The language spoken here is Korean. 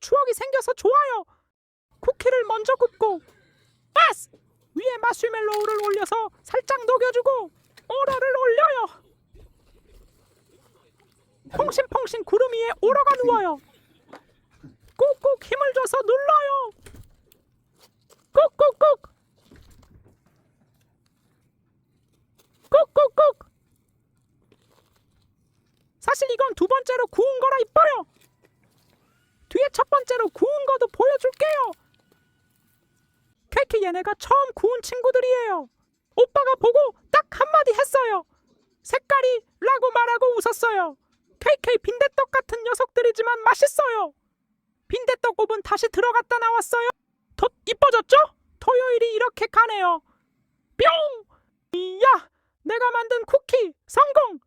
추억이 생겨서 좋아요. 쿠키를 먼저 굽고 아스! 위에 마시멜로우를 올려서 살짝 녹여주고 오러를 올려요. 퐁신퐁신 구름 위에 오러가 누워요. 꾹꾹 힘을 줘서 눌러요. 꾹꾹꾹. 꾹꾹꾹. 사실 이건 두 번째로 구운 거라 이뻐요. 번째로 구운 거도 보여줄게요. 케이크 얘네가 처음 구운 친구들이에요. 오빠가 보고 딱 한마디 했어요. 색깔이 라고 말하고 웃었어요. KK 빈대떡 같은 녀석들이지만 맛있어요. 빈대떡 오븐 다시 들어갔다 나왔어요. 더 이뻐졌죠? 토요일이 이렇게 가네요. 뿅! 이야! 내가 만든 쿠키 성공!